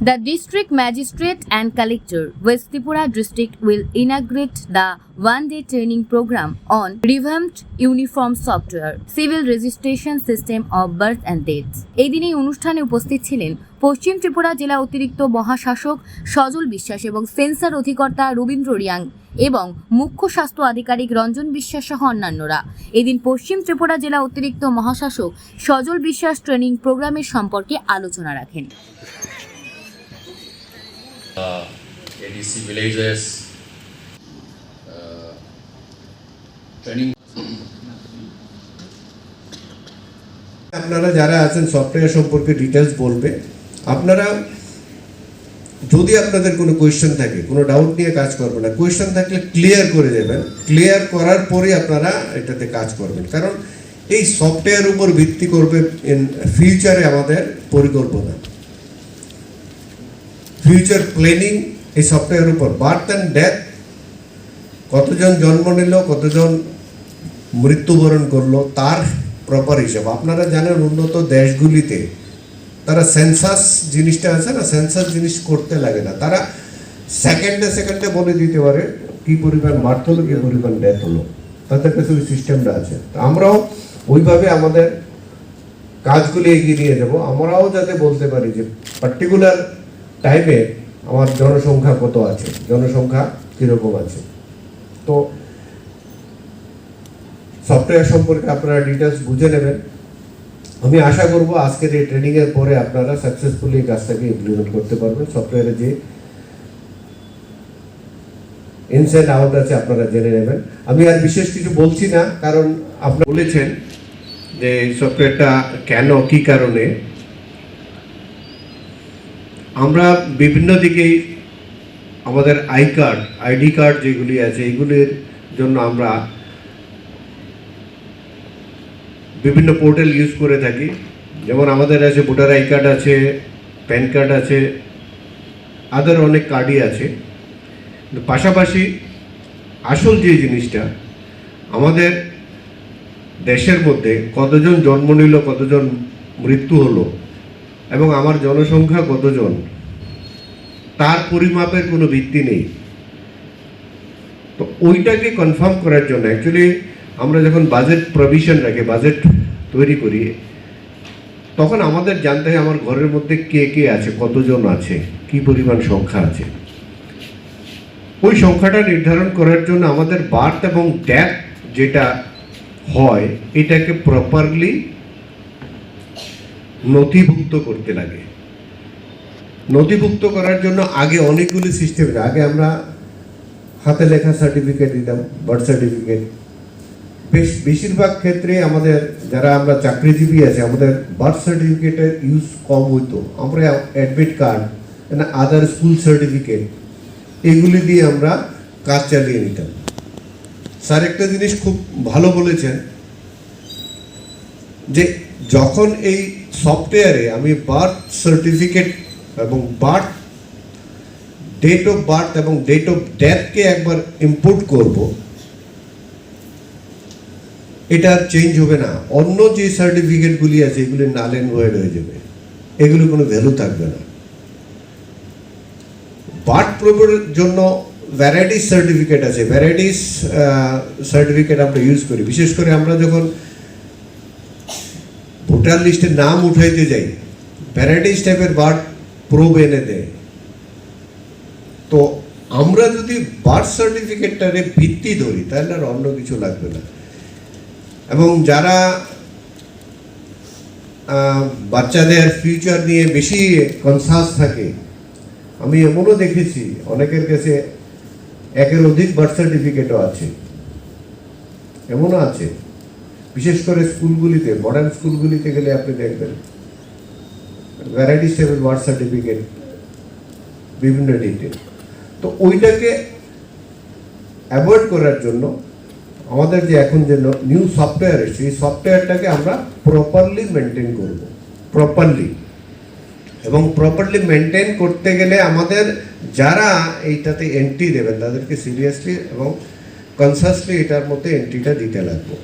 The district magistrate and collector, West Tripura district will inaugurate the one-day training program on revamped uniform software, civil registration system of birth and death. এই দিন এই অনুষ্ঠানে উপস্থিত ছিলেন পশ্চিম ত্রিপুরা জেলা অতিরিক্ত মহাশাসক সজল বিশ্বাস এবং সেন্সার অধিকর্তা রবীন্দ্র রিয়াং এবং মুখ্য স্বাস্থ্য আধিকারিক রঞ্জন বিশ্বাস সহ অন্যান্যরা। এদিন পশ্চিম ত্রিপুরা জেলা অতিরিক্ত মহাশাসক সজল বিশ্বাস ট্রেনিং প্রোগ্রামের সম্পর্কে আলোচনা রাখেন। আপনারা যারা আছেন সফটওয়্যার সম্পর্কে ডিটেলস বলবে। আপনারা, যদি আপনাদের কোনো কোয়েশ্চেন থাকে, কোনো ডাউট নিয়ে কাজ করবেন না কোয়েশ্চেন থাকলে ক্লিয়ার করে দেবেন। ক্লিয়ার করার পরে আপনারা এটাতে কাজ করবেন। কারণ এই সফটওয়্যার উপর ভিত্তি করবে ফিউচারে আমাদের পরিকল্পনা। ফিউচার প্ল্যানিং এই সফটওয়্যার উপর। বার্থ অ্যান্ড ডেথ কতজন জন্ম নিল, কতজন মৃত্যুবরণ করল, তার প্রপার হিসাব। আপনারা জানেন, উন্নত দেশগুলিতে তারা সেন্সাস জিনিসটা আছে না, সেন্সাস জিনিস করতে লাগে না। তারা সেকেন্ডে সেকেন্ডে বলে দিতে পারে কি পরিমাণ মার্থ হলো কি পরিমাণ ডেথ হলো তাদের কাছে ওই সিস্টেমটা আছে। তো আমরাও ওইভাবে আমাদের কাজগুলি এগিয়ে নিয়ে যাব। আমরাও যাতে বলতে পারি যে পার্টিকুলার টাইমে আমার জনসংখ্যা কত আছে, জনসংখ্যা কীরকম আছে। তো সফটওয়্যার সম্পর্কে আপনারা ডিটেলস বুঝে নেবেন। আমি আশা করব আজকের এই ট্রেনিং এর পরে আপনারা সাকসেসফুলি এই কাজটাকে ইমপ্লিমেন্ট করতে পারবেন। সফটওয়্যারে যে ইনস অ্যান্ড আউট আছে, আপনারা জেনে নেবেন। আমি আর বিশেষ কিছু বলছি না, কারণ আপনারা বলেছেন যে সফটওয়্যারটা কেন, কি কারণে? আমরা বিভিন্ন দিকেই আমাদের আই কার্ড আইডি কার্ড যেগুলি আছে, এগুলির জন্য আমরা বিভিন্ন পোর্টাল ইউজ করে থাকি। যেমন আমাদের আছে ভোটার আই কার্ড আছে, প্যান কার্ড আছে আদার অনেক কার্ডই আছে। পাশাপাশি আসল যে জিনিসটা, আমাদের দেশের মধ্যে কতজন জন্ম নিল, কতজন মৃত্যু হলো, এবং আমার জনসংখ্যা কতজন, তার পরিমাপের কোনো ভিত্তি নেই। তো ওইটাকে কনফার্ম করার জন্য অ্যাকচুয়ালি আমরা যখন বাজেট প্রভিশন রাখি বাজেট তৈরি করি, তখন আমাদের জানতে হয় আমার ঘরের মধ্যে কে কে আছে, কতজন আছে, কি পরিমাণ সংখ্যা আছে। ওই সংখ্যাটা নির্ধারণ করার জন্য আমাদের বার্থ এবং ডেথ যেটা হয়, এটাকে প্রপারলি নথিভুক্ত করতে লাগে। নথিভুক্ত করার জন্য আগে অনেকগুলি সিস্টেম আগে আমরা হাতে লেখা সার্টিফিকেট দিতাম বার্থ সার্টিফিকেট বেশ, বেশিরভাগ ক্ষেত্রে আমাদের যারা আমরা চাকরিজীবী আছে, আমাদের বার্থ সার্টিফিকেটের ইউজ কম হইতো। আমরা admit card other school certificate এগুলি দিয়ে আমরা কাজ চালিয়ে নিতাম। স্যার, একটা জিনিস খুব ভালো বলেছেন যে, যখন এই সফটওয়্যারে আমি বার্থ সার্টিফিকেট এবং বার্থ ডেট অফ বার্থ এবং ডেট অফ ডেথকে একবার ইম্পোর্ট করব এটা চেঞ্জ হবে না। অন্য যে সার্টিফিকেটগুলি আছে, এগুলি নাল অ্যান্ড ভয়েড হয়ে যাবে। এগুলো কোনো ভ্যালু থাকবে না। বার্থ প্রবের জন্য ভ্যারাইটিস সার্টিফিকেট আছে। ভ্যারাইটিস সার্টিফিকেট আমরা ইউজ করি। বিশেষ করে আমরা যখন ভোটার লিস্টে নাম উঠাইতে যাই ভ্যারাইটিস টাইপের বার্থ প্রোব এনে দেয়। তো আমরা যদি বার্থ সার্টিফিকেটটারে ভিত্তি ধরি, তাহলে আর অন্য কিছু লাগবে না। এবং যারা বাচ্চাদের ফিউচার নিয়ে বেশি কনসাস থাকে, আমি এমনও দেখেছি, অনেকের কাছে একের অধিক বার্থ সার্টিফিকেটও আছে। এমনও আছে। বিশেষ করে স্কুলগুলিতে মডার্ন স্কুলগুলিতে গেলে আপনি দেখবেন ভ্যারাইটিস টাইপের বার্থ সার্টিফিকেট বিভিন্ন ডিটেল তো ওইটাকে অ্যাভয়েড করার জন্য আমাদের যে এখন যে নিউ সফটওয়্যার এসেছে, এই সফটওয়্যারটাকে আমরা প্রপারলি মেনটেন করব প্রপারলি এবং প্রপারলি মেনটেন করতে গেলে আমাদের যারা এইটাতে এন্ট্রি দেবেন, তাদেরকে সিরিয়াসলি এবং কনসাসলি এটার মধ্যে এন্ট্রিটা দিতে লাগবে।